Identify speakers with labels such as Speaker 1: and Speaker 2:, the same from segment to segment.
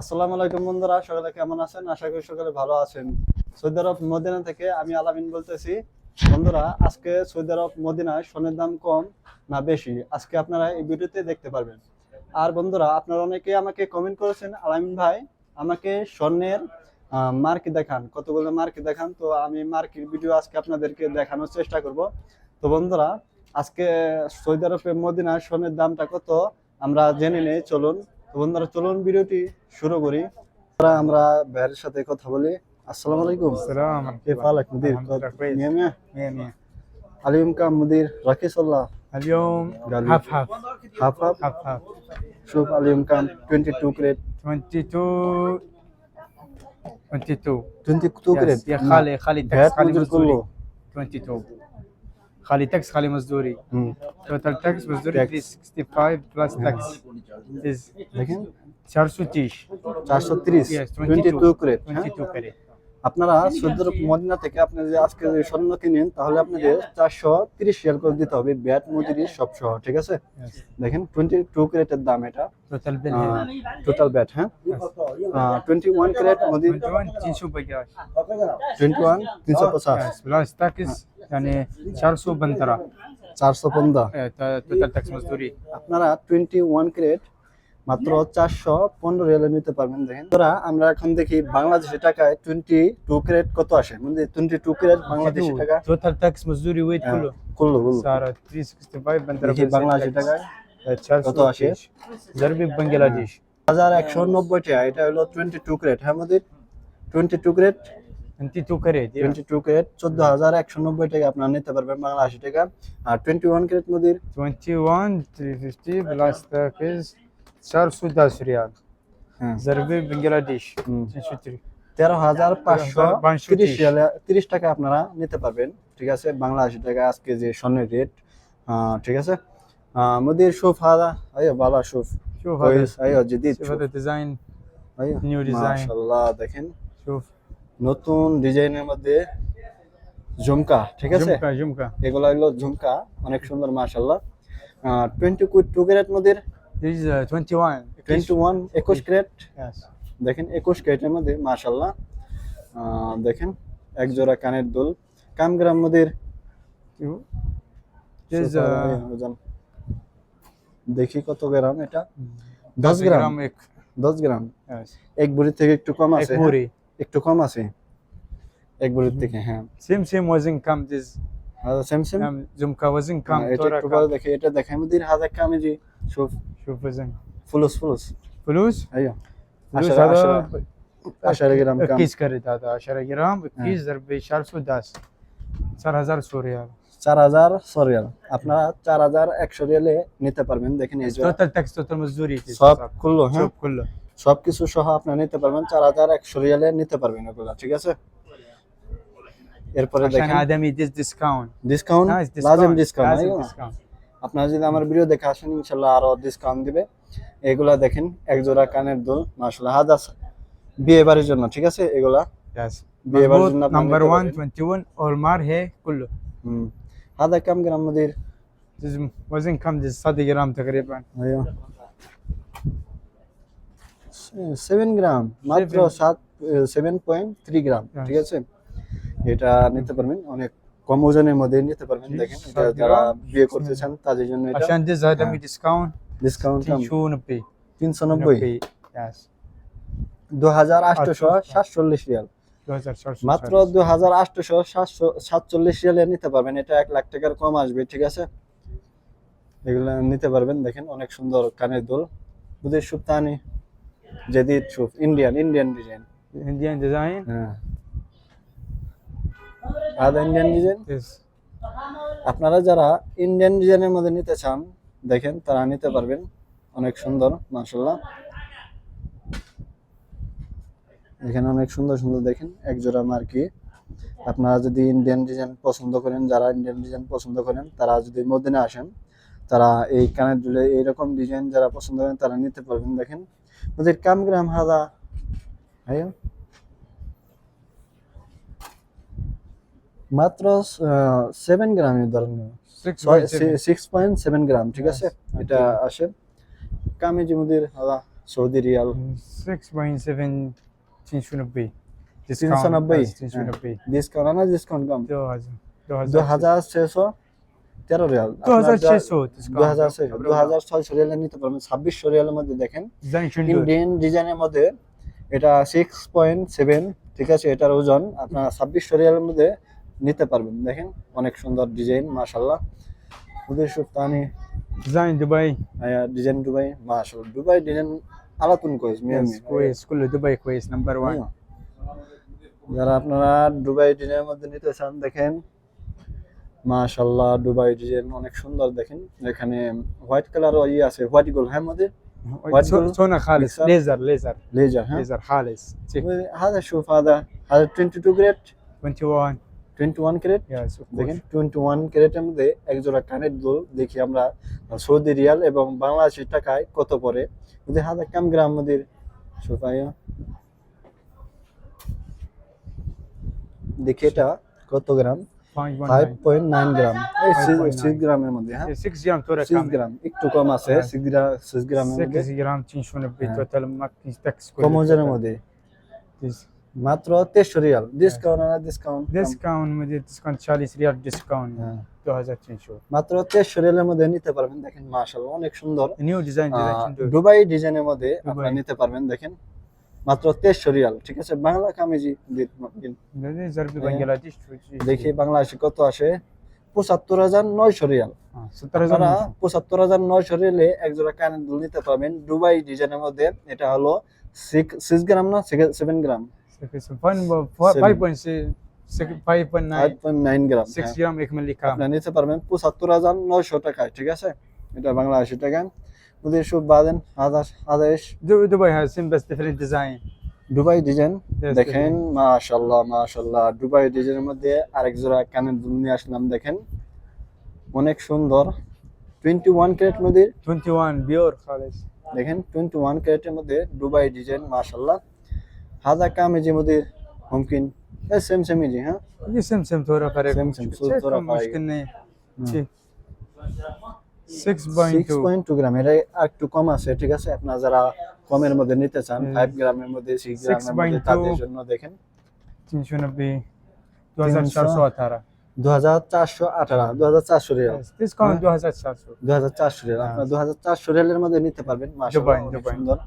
Speaker 1: আসসালামু আলাইকুম বন্ধুরা, সকালে কেমন আছেন? আশা করি সকালে ভালো আছেন। সৌদি আরব মদিনা থেকে আমি আলামিন বলতেছি। বন্ধুরা, আজকে সৌদি আরব মদিনায় সোনের দাম কম না বেশি? আজকে আপনারা এই ভিডিওতে দেখতে পারবেন। আর বন্ধুরা, আপনারা অনেকে আমাকে কমেন্ট করেছেন, আলামিন ভাই, আমাকে স্বর্ণের মার্কি দেখান। কতগুলো মার্কি দেখান? তো আমি মার্কির ভিডিও আজকে আপনাদেরকে দেখানোর চেষ্টা করব। তো বন্ধুরা, আজকে সৌদি আরবে মদিনায় স্বর্ণের দামটা কত? আমরা জেনে নেই, চলুন। তো বন্ধুরা চলুন ভিডিওটি শুরু করি আমরা আমরা ভাইয়ের সাথে কথা বলি আসসালামু আলাইকুম
Speaker 2: السلام
Speaker 1: كيف حالك مدير
Speaker 2: الحمد لله كويس
Speaker 1: مية مية
Speaker 2: مية مية
Speaker 1: اليوم كم مدير رخيص والله
Speaker 2: اليوم
Speaker 1: قال لي.
Speaker 2: هاف هاف
Speaker 1: هاف هاف
Speaker 2: هاف هاف
Speaker 1: شوف اليوم كم 22 كريت
Speaker 2: 22 22
Speaker 1: 22 كريت
Speaker 2: يس. يا خالي خالي
Speaker 1: بيت
Speaker 2: تاكس خالي
Speaker 1: مدير
Speaker 2: مزدوري
Speaker 1: كله
Speaker 2: 22 خالی
Speaker 1: tax
Speaker 2: خالی مزدوری total
Speaker 1: tax مزدوری
Speaker 2: 365 plus tax is
Speaker 1: लेकिन
Speaker 2: 430
Speaker 1: 430
Speaker 2: yes
Speaker 1: 22 करेट
Speaker 2: 22 करेट
Speaker 1: আপনারা হ্যাঁ, সৌদির মদিনা থেকে আপনি যদি আজকে যদি স্বর্ণ কিনেন তাহলে হ্যাঁ, আপনাদের হ্যাঁ। চারশো তিরিশ শেয়ার করে দিতে হবে ব্যাট মজুরি সব সহ ঠিক আছে? দেখেন টোয়েন্টি টু ক্রেটের দাম এটা। টোটাল ব্যাট হ্যাঁ। টোয়েন্টি ওয়ান ক্রেট
Speaker 2: মোদি তিনশো পঞ্চাশ
Speaker 1: টোয়েন্টি ওয়ান তিনশো পঞ্চাশ
Speaker 2: মানে
Speaker 1: চারশো পনেরো।
Speaker 2: চারশো পনেরো।
Speaker 1: আপনারা টোয়েন্টি ওয়ান ক্রেট মাত্র চারশো পনেরো রিয়ালে নিতে পারবেন দেখেন। তোরা আমরা এখন দেখি বাংলাদেশের টাকায় টোয়েন্টি টু ক্রেড কত আসে? মানে টোয়েন্টি টু ক্রেড বাংলাদেশের টাকা।
Speaker 2: টোটাল ট্যাক্স
Speaker 1: মজুরি
Speaker 2: ওয়েট
Speaker 1: করল করল করল স্যার টাকায় কত আসে?
Speaker 2: জারবি বাংলাদেশ
Speaker 1: হাজার একশো নব্বই এটা হলো টোয়েন্টি টু ক্রেড হ্যাঁ আমাদের twenty two
Speaker 2: carat twenty two carat
Speaker 1: twenty two carat চোদ্দ হাজার একশো নব্বই টাকা হ্যাঁ, আপনার নিতে পারবেন বাংলা আশি টাকা। আর টোয়েন্টি ওয়ান ক্রেড মোদির
Speaker 2: twenty one three fifty plus
Speaker 1: চারশো
Speaker 2: দশ রিয়াল
Speaker 1: জারবি
Speaker 2: বাংলাদেশ
Speaker 1: তেরো হাজার পাঁচশো তিরিশ তিরিশ টাকা আপনারা নিতে পারবেন ঠিক আছে বাংলা আশি টাকা আজকে যে স্বর্ণের রেট ঠিক আছে মোদির সুফ হাদা আয়ো বালা
Speaker 2: সুফ
Speaker 1: আয়ো
Speaker 2: জদিদ ডিজাইন
Speaker 1: আয়ো
Speaker 2: নিউ ডিজাইন
Speaker 1: মাশাআল্লাহ দেখেন
Speaker 2: শুফ
Speaker 1: নতুন ডিজাইনের মধ্যে ঝুমকা ঠিক আছে
Speaker 2: ঝুমকা ঝুমকা
Speaker 1: এগুলো হলো ঝুমকা অনেক সুন্দর মাশাআল্লাহ 22 টু ক্যারেট মোদির
Speaker 2: This is uh, 21
Speaker 1: twenty one একুশ ক্যারেট
Speaker 2: Yes
Speaker 1: দেখেন একুশ ক্যারেটের মধ্যে মাশাআল্লাহ আহ, দেখেন এক জোড়া কানের দুল কাম গ্রাম মধ্যে
Speaker 2: You- This is uh,
Speaker 1: দেখি কত গ্রাম এটা দশ গ্রাম
Speaker 2: গ্রাম এক
Speaker 1: দশ গ্রাম
Speaker 2: Yes.
Speaker 1: এক বুড়ির থেকে একটু কম
Speaker 2: এক
Speaker 1: আছে হ্যাঁ?
Speaker 2: ভরি
Speaker 1: একটু কম আছে এক বুড়ির থেকে হ্যাঁ
Speaker 2: سيم سيم وزن كم this
Speaker 1: সেম সেম
Speaker 2: كم جمكة وزن كم
Speaker 1: এটা
Speaker 2: تورا
Speaker 1: একটু
Speaker 2: كم
Speaker 1: বড় দেখে এটা দেখাই মুদির হাজার কামে জি شوف
Speaker 2: شوف وزن
Speaker 1: فلوس فلوس
Speaker 2: فلوس
Speaker 1: ايوه
Speaker 2: فلوس
Speaker 1: 10
Speaker 2: هذا
Speaker 1: 10 10 جرام كم
Speaker 2: كيس كريت هذا 10 جرام كيس ضرب 410 صار 1000 سوريال
Speaker 1: 4000 রিয়াল আপনারা 4100 রিয়ালে নিতে পারবেন দেখেন এই যে
Speaker 2: توتال تاكس توتال مزدوري
Speaker 1: সব খুললো হ্যাঁ
Speaker 2: شوف كله
Speaker 1: সবকিছু সহ আপনারা নিতে পারবেন 4100 রিয়ালে নিতে পারবেন এগুলা ঠিক আছে এরপরে
Speaker 2: عشان
Speaker 1: দেখেন
Speaker 2: هذا ميديز ديسكاونت
Speaker 1: ডিসকাউন্ট
Speaker 2: نايس
Speaker 1: লাজম
Speaker 2: ديسكاونت
Speaker 1: ডিসকাউন্ট
Speaker 2: لازم
Speaker 1: আইয়ো
Speaker 2: ديسكاونت
Speaker 1: আপনারা যদি আমার ভিডিও দেখে আসেন ইনশাআল্লাহ আরো ডিসকাউন্ট দিবে এগুলা দেখেন এক জোড়া কানের দুল মাশাআল্লাহ হাদা বিয়ে বাড়ির জন্য ঠিক আছে এগুলা
Speaker 2: يس
Speaker 1: বিয়ে বাড়ির
Speaker 2: مظبوط
Speaker 1: জন্য আপনারা
Speaker 2: نمبر
Speaker 1: নিতে
Speaker 2: 1
Speaker 1: পারবেন।
Speaker 2: 21 اور مار هي كله
Speaker 1: হুম হাদা কাম গ্রাম মদির
Speaker 2: this وزن كم this 7 جرام تقريبا
Speaker 1: আইয়ো 7 গ্রাম মাত্র
Speaker 2: Seven.
Speaker 1: 7 7.3 গ্রাম
Speaker 2: Yes.
Speaker 1: ঠিক আছে এটা নিতে পারবেন অনেক কম ওজনের মধ্যে নিতে পারবেন। দেখেন এটা যারা বিয়ে করতে চান তাদের জন্য এটা
Speaker 2: আমি
Speaker 1: ডিসকাউন্ট
Speaker 2: ডিসকাউন্ট
Speaker 1: 390 390 রিয়াল। মাত্র 2847 রিয়ালে নিতে পারবেন। এটা এক লাখ টাকার কম আসবে ঠিক আছে? এগুলো নিতে পারবেন। দেখেন অনেক সুন্দর কানের দোল। সুপ্তানি জেদিদ soup Indian Indian design
Speaker 2: Indian design
Speaker 1: হ্যাঁ। আদা ইন্ডিয়ান ডিজাইন আপনারা যারা ইন্ডিয়ান ডিজাইনের মধ্যে নিতে চান দেখেন তারা নিতে পারবেন। অনেক সুন্দর মাশাল্লাহ এখানে অনেক সুন্দর সুন্দর দেখেন এক জোড়া মার্কি। আপনারা যদি ইন্ডিয়ান ডিজাইন পছন্দ করেন যারা ইন্ডিয়ান ডিজাইন পছন্দ করেন তারা যদি মদিনে আসেন তারা এই কানের দুলে এইরকম ডিজাইন যারা পছন্দ করেন তারা নিতে পারবেন দেখেন। ওদের কাম গ্রাম হাদা আইয়ো মাত্র সেভেন গ্রামের ধরনের।
Speaker 2: 6.7
Speaker 1: সিক্স পয়েন্ট সেভেন গ্রাম ঠিক আছে? এটা আসে। কামিজি মুদির সৌদি রিয়াল।
Speaker 2: 6.7 390
Speaker 1: তিনশো নব্বই।
Speaker 2: তিনশো নব্বই
Speaker 1: ডিসকাউন্ট না ডিসকাউন্ট কম?
Speaker 2: দু হাজার
Speaker 1: ছয়শো তেরো রিয়াল।
Speaker 2: দু হাজার ছয়শো
Speaker 1: দু হাজার ছয়শো দু হাজার ছয়শো রিয়ালে নিতে পারবেন ছাব্বিশশো রিয়ালের মধ্যে দেখেন। ইন্ডিয়ান ডিজাইনের মধ্যে এটা সিক্স পয়েন্ট সেভেন ঠিক আছে? এটার ওজন আপনার ছাব্বিশশো রিয়ালের মধ্যে নিতে পারবেন দেখেন অনেক সুন্দর ডিজাইন মাশাল্লাহ ওদের সুফতানি
Speaker 2: ডিজাইন দুবাই
Speaker 1: ডিজাইন দুবাই মাশাল্লাহ Dubai design আলাতুন Quess Miami
Speaker 2: Yes, كويس كله دبي كويس نمبر 1
Speaker 1: যারা আপনারা দুবাই ডিজাইনের মধ্যে নিতে চান দেখেন মাশাল্লাহ দুবাই ডিজাইন অনেক সুন্দর দেখেন এখানে হোয়াইট কালার ইয়ে আছে হোয়াইট গোল হ্যাঁ মধ্যে White gold.
Speaker 2: سونا خالص
Speaker 1: Mixer.
Speaker 2: ليزر ليزر
Speaker 1: লেজার হ্যাঁ
Speaker 2: ليزر خالص check
Speaker 1: هذا شوف هذا هذا 22 grade
Speaker 2: 21
Speaker 1: twenty
Speaker 2: one carat
Speaker 1: দেখেন টোয়েন্টি ওয়ান ক্যারেটের মধ্যে একজোড়া কানের দুল দেখি আমরা সৌদি রিয়াল এবং বাংলাদেশি টাকায় কত পড়ে? যদি হাজার কাম গ্রাম আমাদের সুপাইয়া দেখি এটা কত gram?
Speaker 2: Five
Speaker 1: point nine gram. এই সিক্স গ্রামের মধ্যে হ্যাঁ?
Speaker 2: সিক্স গ্রাম তো
Speaker 1: সিক্স গ্রাম একটু কম আছে সিক্স গ্রাম সিক্স গ্রামের মধ্যে।
Speaker 2: সিক্স
Speaker 1: গ্রাম
Speaker 2: তিনশো নব্বই টোটাল
Speaker 1: কম ওজনের মধ্যে। মাত্র तेईस রিয়াল। डिस्काउंट ডিসকাউন্ট
Speaker 2: ডিসকাউন্ট মধ্যে ডিসকাউন্ট চল্লিশ রিয়াল ডিসকাউন্ট
Speaker 1: হ্যাঁ।,
Speaker 2: হ্যাঁ।
Speaker 1: হাজার তিনশো। মাত্র মধ্যে নিতে পারবেন দেখেন অনেক সুন্দর।
Speaker 2: নিউ
Speaker 1: ডিজাইন ডিজাইনের মধ্যে নিতে পারবেন দেখেন। মাত্র ঠিক আছে? বাংলা হ্যাঁ। দেখি বাংলাদেশে কত হাজার হাজার একজোড়া কানের দুল নিতে পারবেন। দুবাই ডিজাইনের মধ্যে এটা হলো সিক্স সিক্স গ্রাম না? সেভেন গ্রাম দেখেন ডিজাইনের মধ্যে আরেক জোড়া কানের দুল নিয়ে আসলাম দেখেন। অনেক সুন্দর। দেখেন টোয়েন্টি মধ্যে দেখেন 21 ক্যারেটের মধ্যে দুবাই ডিজাইন মাসাল্লাহ هذا كام يجي مدير ممكن
Speaker 2: بس سم سم يجي ها
Speaker 1: يجي سم
Speaker 2: سم
Speaker 1: ثورة فريق
Speaker 2: سم سم
Speaker 1: ثورة
Speaker 2: فريق
Speaker 1: مشكل
Speaker 2: নেই।
Speaker 1: জি। 6.2 গ্রাম এটা একটু কম আছে ঠিক আছে? আপনারা যারা কমের মধ্যে নিতে চান 5 গ্রামের মধ্যে 6 গ্রামের মধ্যে তাদের জন্য দেখেন।
Speaker 2: 390 2418
Speaker 1: 2418 রিয়াল।
Speaker 2: Discount 2400
Speaker 1: 2400 Real. আপনারা 2400 রিয়ালের মধ্যে নিতে পারবেন মাশাআল্লাহ।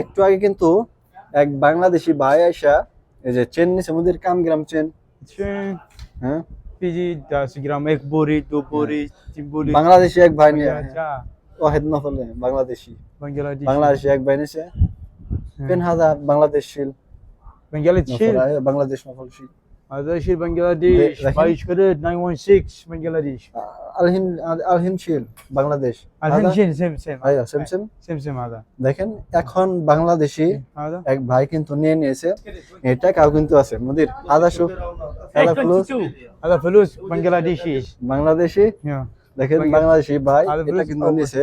Speaker 1: একটু আগে কিন্তু এক বাংলাদেশি ভাই আইসা এই যে চেন সমুদ্রের কাম গ্রাম চেন।
Speaker 2: চেন
Speaker 1: হ্যাঁ?
Speaker 2: পিজি 10 গ্রাম এক বড়ি দু বড়ি হ্যাঁ। তিন বড়ি।
Speaker 1: বাংলাদেশি এক ভাই নিয়ে
Speaker 2: আচ্ছা
Speaker 1: واحد نفر বাংলাদেশি।
Speaker 2: বাংলাদেশি।
Speaker 1: বাংলাদেশি এক ভাই নিছে।
Speaker 2: হ্যাঁ।
Speaker 1: 3000 বাংলাদেশ শিল। বাংলাদেশ শিল? বাংলাদেশ নফল শিল।
Speaker 2: Bangladeshi,
Speaker 1: Bangladesh,
Speaker 2: Baish Karat, 916, Bangladesh.
Speaker 1: আলহিন আলহিন শিল বাংলাদেশ আলহিন
Speaker 2: শিল সেম সেম
Speaker 1: আয়া সেম সেম
Speaker 2: সেম সেম আদা
Speaker 1: দেখেন এখন বাংলাদেশি এক ভাই কিন্তু নিয়ে নিয়েছে। এটা কাউ কিন্তু আছে মুদির। আদা সু আদা ফ্লুস
Speaker 2: আদা ফ্লুস
Speaker 1: বাংলাদেশি।
Speaker 2: বাংলাদেশি
Speaker 1: দেখেন বাংলাদেশি ভাই এটা কিন্তু নিয়েছে।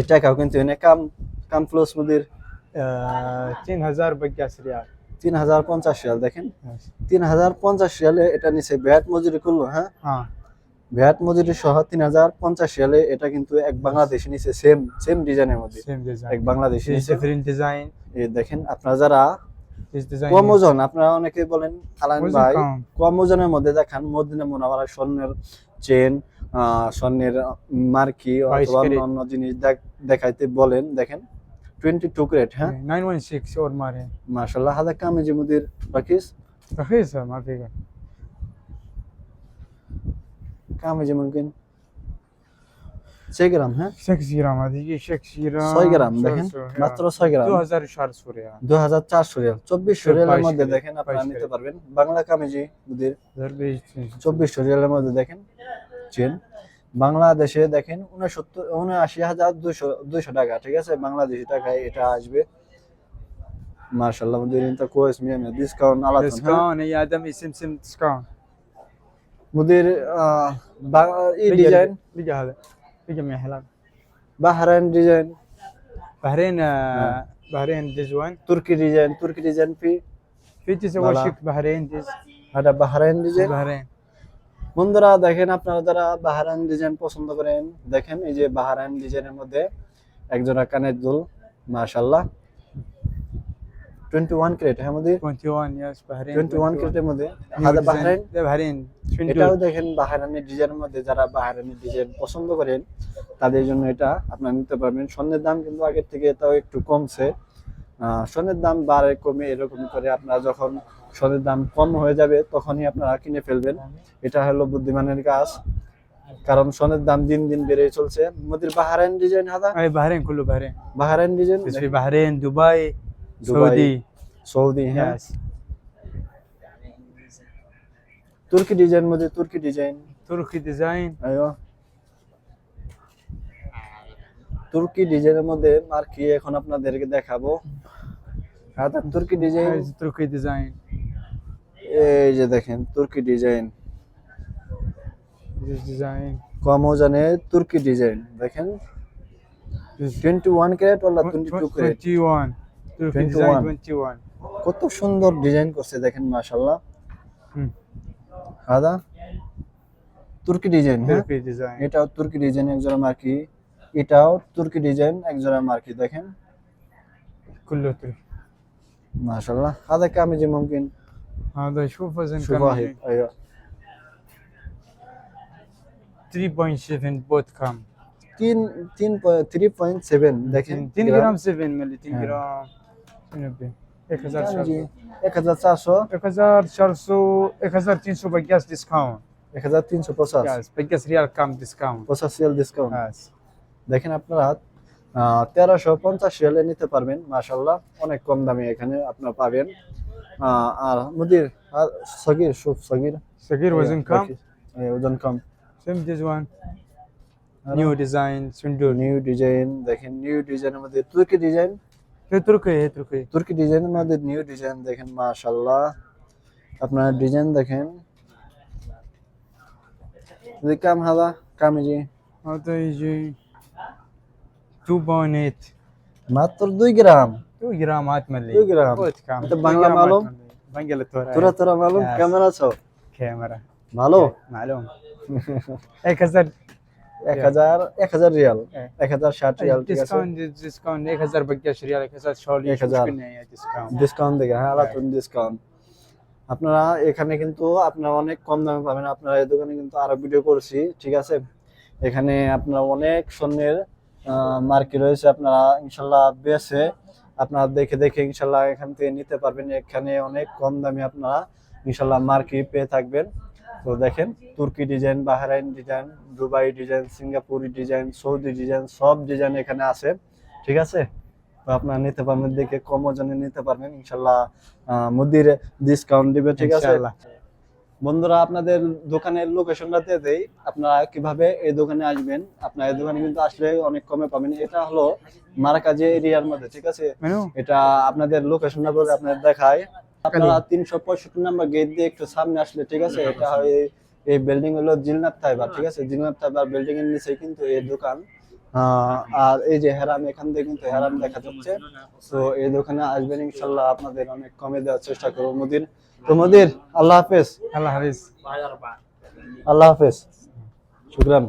Speaker 1: এটা কাউ কিন্তু এনে কাম কাম ফ্লুস মুদির।
Speaker 2: 3000 বাকি আছে রিয়াল।
Speaker 1: তিন হাজার পঞ্চাশ শিয়াল দেখেন? তিন হাজার পঞ্চাশ রিয়ালে এটা নিচে ভ্যাট মজুরি করল হ্যাঁ? ভ্যাট মজুরি সহ তিন হাজার পঞ্চাশ সালে এটা কিন্তু এক বাংলাদেশি নিচে সেম সেম ডিজাইনের মধ্যে। এক বাংলাদেশি
Speaker 2: প্রিন্ট
Speaker 1: ডিজাইন দেখেন আপনারা যারা কম ওজন আপনারা অনেকে বলেন
Speaker 2: আলান
Speaker 1: ভাই
Speaker 2: কম।
Speaker 1: ওজনের মধ্যে দেখেন মদিনা মোনাবারা স্বর্ণের চেন স্বর্ণের মার্কি অথবা অন্য জিনিস দেখাইতে বলেন দেখেন। টোয়েন্টি টু ক্রেট হ্যাঁ
Speaker 2: 916 और मारे
Speaker 1: মাশাল্লাহ হাদা কামে যে মুদির রাখিস
Speaker 2: رخيصة ما في
Speaker 1: কামে যে মুমকিন ছয় গ্রাম হ্যাঁ
Speaker 2: 6 جرام هذه 6 جرام
Speaker 1: ছয় গ্রাম দেখেন মাত্র ছয় গ্রাম
Speaker 2: 2400 ريال
Speaker 1: দু হাজার চারশো রিয়াল চব্বিশশো রিয়ালের
Speaker 2: বাইশ
Speaker 1: মধ্যে
Speaker 2: ক্যারেট,
Speaker 1: দেখেন আপনারা
Speaker 2: বাইশ
Speaker 1: নিতে
Speaker 2: ক্যারেট।
Speaker 1: পারবেন বাংলা কামেজি মুদির
Speaker 2: ضربي
Speaker 1: চব্বিশশো রিয়ালের মধ্যে দেখেন চেন বাংলাদেশে দেখেন উনসত্তর উনআশি হাজার দুশো দুশো টাকা ঠিক আছে বাংলাদেশি টাকায় এটা আসবে মার্শাল্লাহ মুদির ইনতা কোয়েস মিয়া মিয়া ডিসকাউন্ট আলাদা
Speaker 2: ديسكاونت يا دمي سم سم ديسكاونت
Speaker 1: মুদির আহ, বা- এই ডিজাইন
Speaker 2: بيجي هذا بيجي من حلال
Speaker 1: বাহরাইন ডিজাইন
Speaker 2: بحرين آه، بحرين ديزوان
Speaker 1: তুর্কি ডিজাইন তুর্কি ডিজাইন ফি
Speaker 2: في تسوى
Speaker 1: بلا.
Speaker 2: شيك بحرين ديز
Speaker 1: এটা বাহরাইন ডিজাইন
Speaker 2: بحرين
Speaker 1: বন্ধুরা দেখেন আপনারা যারা বাহারান ডিজাইন পছন্দ করেন দেখেন এই যে বাহারান ডিজাইনের মধ্যে একজোড়া কানের দুল মাশাল্লাহ টোয়েন্টি ওয়ান ক্রেট হ্যাঁ মধ্যে
Speaker 2: 21 yes Bahrain
Speaker 1: টোয়েন্টি ওয়ান ক্রেটের মধ্যে। হাদা. বাহরাইন এটাও দেখেন বাহারানের ডিজাইনের মধ্যে যারা বাহারানের ডিজাইন পছন্দ করেন তাদের জন্য এটা আপনারা নিতে পারবেন। স্বর্ণের দাম কিন্তু আগের থেকে এটাও একটু কমছে। আহ, স্বর্ণের দাম বাড়ে কমে এরকম করে আপনারা যখন সরের দাম কম হয়ে যাবে তখনই আপনারা কিনে ফেলবেন। এটা হলো বুদ্ধিমানের কাজ। কারণ সোনের দাম দিন দিন বেড়ে চলছে। মোদির বাহারাইন ডিজাইন হাদা
Speaker 2: এই বাহারাইন খুলু
Speaker 1: বাহারাইন।
Speaker 2: Bahrain design? কিছু বাহারাইন
Speaker 1: দুবাই
Speaker 2: সৌদি।
Speaker 1: সৌদি হ্যাঁ। তুর্কি ডিজাইন মধ্যে তুর্কি ডিজাইন।
Speaker 2: তুর্কি ডিজাইন।
Speaker 1: আয়ো। তুর্কি ডিজাইনের মধ্যে মার্কি এখন আপনাদেরকে দেখাবো। হ্যাঁ তুর্কি ডিজাইন।
Speaker 2: তুর্কি ডিজাইন।
Speaker 1: এই যে দেখেন তুর্কি ডিজাইন
Speaker 2: this design
Speaker 1: কম ওজনে তুর্কি ডিজাইন দেখেন
Speaker 2: this
Speaker 1: twenty one carat OLA twenty two carat
Speaker 2: 21 تركي
Speaker 1: 21.
Speaker 2: ديزاين 21
Speaker 1: কত সুন্দর ডিজাইন করছে দেখেন মাশাল্লাহ
Speaker 2: হুম।
Speaker 1: হাদা তুর্কি ডিজাইন হ্যাঁ
Speaker 2: تركي ديزاين
Speaker 1: এটাও তুর্কি ডিজাইন একজোড়া মার্কি এটাও তুর্কি ডিজাইন একজোড়া মার্কি দেখেন
Speaker 2: كله تركي
Speaker 1: মাশাল্লাহ هذا كم يجي ممكن
Speaker 2: هذا شوف وزن
Speaker 1: شو
Speaker 2: كم
Speaker 1: واحد ايوه
Speaker 2: 3.7 بوت كم
Speaker 1: তিন তিন থ্রি পয়েন্ট সেভেন দেখেন
Speaker 2: 3 جرام 7 ملي 3
Speaker 1: হ্যাঁ।
Speaker 2: جرام شنو بي
Speaker 1: كم
Speaker 2: 1400
Speaker 1: يجي এক হাজার চারশো
Speaker 2: 1400 1300 بقياس ديسكاونت
Speaker 1: এক হাজার তিনশো পঞ্চাশ
Speaker 2: يس بقياس ريال كم ديسكاونت
Speaker 1: পঁচাশিয়াল ডিসকাউন্ট
Speaker 2: يس
Speaker 1: দেখেন আপনারা তেরোশো পঞ্চাশ রিয়ালে নিতে পারবেন মাশাল্লাহ অনেক কম দামে এখানে আপনারা পাবেন আহ, আর মুদির আর সগির সুপ সগির
Speaker 2: صغير وزن كم
Speaker 1: এই ওজন কম
Speaker 2: سم this one نيو ديزاين سندور
Speaker 1: নিউ ডিজাইন দেখেন নিউ ডিজাইনের মধ্যে তুর্কি ডিজাইন
Speaker 2: هي تركي هي تركي
Speaker 1: তুর্কি ডিজাইনের মধ্যে নিউ ডিজাইন দেখেন মাশাল্লাহ আপনার ডিজাইন দেখেন যদি কাম হাদা কাম জি
Speaker 2: هذا يجي 2.8
Speaker 1: মাত্র দুই গ্রাম
Speaker 2: 2 جرام هات ملي
Speaker 1: 2 جرام.
Speaker 2: بوت كم
Speaker 1: أنت بنغلا معلوم؟
Speaker 2: بنجلة
Speaker 1: তোরা
Speaker 2: تورا
Speaker 1: তোরা মালুম
Speaker 2: Yes.
Speaker 1: কেমন আছো
Speaker 2: كاميرا
Speaker 1: ভালো
Speaker 2: معلوم هيك هزار
Speaker 1: এক হাজার এক হাজার রিয়াল
Speaker 2: হ্যাঁ।
Speaker 1: এক হাজার ষাট রিয়াল ঠিক আছে
Speaker 2: ديسكاونت ديسكاونت هيك هزار بقياس ريال هيك هزار شغل
Speaker 1: 1000
Speaker 2: ديسكاونت
Speaker 1: ডিসকাউন্ট দেখে হ্যাঁ আলাদা ডিসকাউন্ট আপনারা এখানে কিন্তু আপনারা অনেক কম দামে পাবেন আপনারা এই দোকানে কিন্তু আরো ভিডিও করছি ঠিক আছে এখানে আপনারা অনেক স্বর্ণের মার্কি রয়েছে আপনারা ইনশাল্লাহ বেছে আপনারা দেখে দেখে ইনশাল্লাহ এখান থেকে নিতে পারবেন। এখানে অনেক কম দামে আপনারা ইনশাল্লাহ মার্কি পেয়ে থাকবেন। তো দেখেন, তুর্কি design, Bahrain design, Dubai design, সিঙ্গাপুরি design, Saudi design, সব ডিজাইন এখানে আছে। ঠিক আছে? তো আপনারা নিতে পারবেন, দেখে কম ওজনে নিতে পারবেন। ইনশাল্লাহ মুদির ডিসকাউন্ট দিবে, ঠিক আছে। বন্ধুরা আপনাদের দোকানের লোকেশনটা দিয়ে দেই। আপনারা কীভাবে এই দোকানে আসবেন? আপনার এই দোকানে কিন্তু আসলে অনেক কমে পাবেন। এটা হলো মারাকাজে এরিয়ার মধ্যে ঠিক আছে? এটা আপনাদের লোকেশনটা বলে আপনাদের দেখায়। আপনারা তিনশো পঁয়ষট্টি নাম্বার গেট দিয়ে একটু সামনে আসলে ঠিক আছে? এটা হয় এই বিল্ডিং হলো জিলনাথ থাইবার ঠিক আছে? জিলনাথ থাইবার বিল্ডিং এর নিচে কিন্তু এই দোকান। আর এই যে হেরাম এখান থেকে কিন্তু হেরাম দেখা যাচ্ছে। তো এই দোকানে আসবেন ইনশাল্লাহ আপনাদের অনেক কমে দেওয়ার চেষ্টা করব। মোদির তো মোদির আল্লাহ হাফেজ।
Speaker 2: আল্লাহ হাফিজ।
Speaker 1: আল্লাহ হাফেজ। শুক্রান।